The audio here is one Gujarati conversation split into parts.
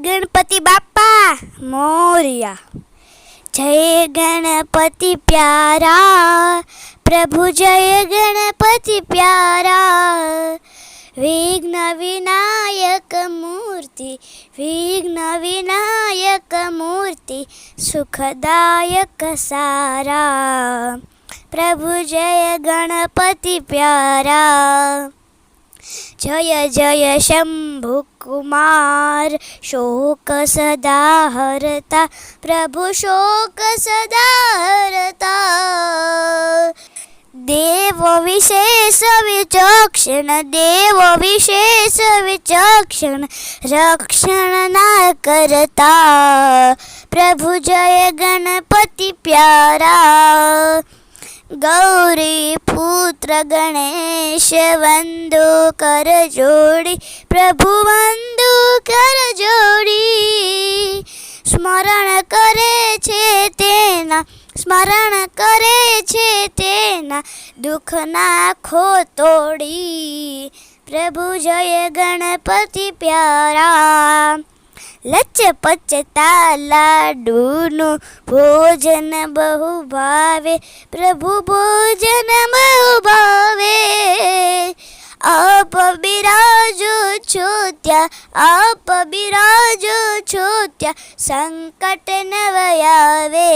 ગણપતિ બાપા, મોર્યા. જય ગણપતિ પ્યારા, પ્રભુ જય ગણપતિ પ્યારા. વિઘ્ન વિનાયક મૂર્તિ, વિઘ્ન વિનાયક મૂર્તિ, સુખદાયક સારા. પ્રભુ જય ગણપતિ પ્યારા. જય જય શંભુ કુમાર શોક સદા હરતા. પ્રભુ શોક સદા હરતા. દેવ વિશેષ વિચક્ષણ, દેવ વિશેષ વિચક્ષણ, રક્ષણ ના કરતા. પ્રભુ જય ગણપતિ પ્યારા. ગૌરી પુત્ર ગણેશ વંદુ કર જોડી, પ્રભુ વંદુ કર જોડી. સ્મરણ કરે છે તેના, સ્મરણ કરે છે તેના દુઃખ નાખો તોડી. પ્રભુ જય ગણપતિ પ્યારા. લચ પચતા લાડુનું ભોજન બહુ ભાવે, પ્રભુ ભોજન બહુ ભાવે. આપ બિરાજો છો ત્યાં, આપ બિરાજો છો ત્યાં, સંકટ નવયાવે.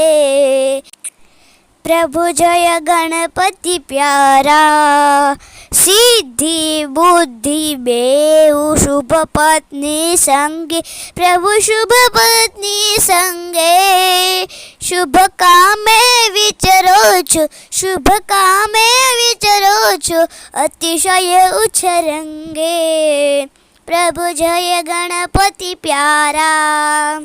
પ્રભુ જય ગણપતિ પ્યારા. સિદ્ધિ બુદ્ધિ બેઉ શુભ પત્ની સંગે, પ્રભુ શુભ પત્ની સંગે. શુભ કામે વિચરો છો, શુભ કામે વિચરો છો, અતિશય ઉછરંગે. પ્રભુ જય ગણપતિ પ્યારા.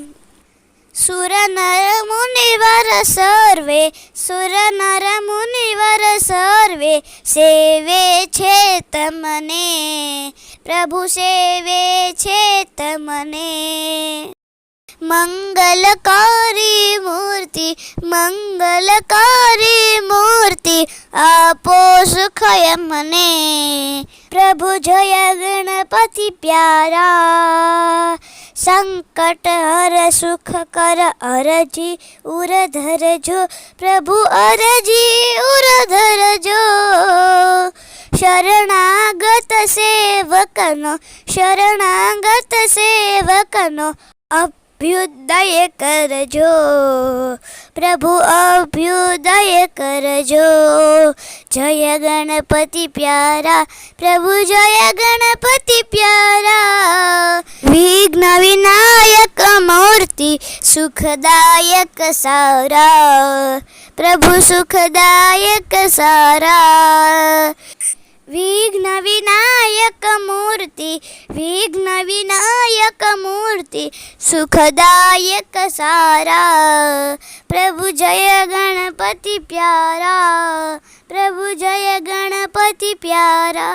સુર નર મુનિવર સર્વે સુરનરમુનિવર નર મુનિવર સર્વે સેવે છે તમને પ્રભુ સેવે છે તમને મંગલકારી મૂર્તિ મંગલકારી મૂર્તિ આપો સુખય મને પ્રભુ જય ગણપતિ પ્યારા સંકટ હર સુખ કર અરજી ઉર ધરજો પ્રભુ અરજી ઉર ધરજો શરણાગત સેવકનો શરણાગત સેવકનો અભ્યુદય કરજો. પ્રભુ, અભ્યુદય કરજો. જય ગણપતિ પ્યારા. પ્રભુ, જય ગણપતિ પ્યારા. વિઘ્ન વિનાયક મૂર્તિ સુખદાયક સારા. પ્રભુ, સુખદાયક સારા. વિઘ્ન વિનાયક વિનાયક મૂર્તિ સુખદાયક સારા. પ્રભુ જય ગણપતિ પ્યારા પ્રભુ જય ગણપતિ પ્યારા.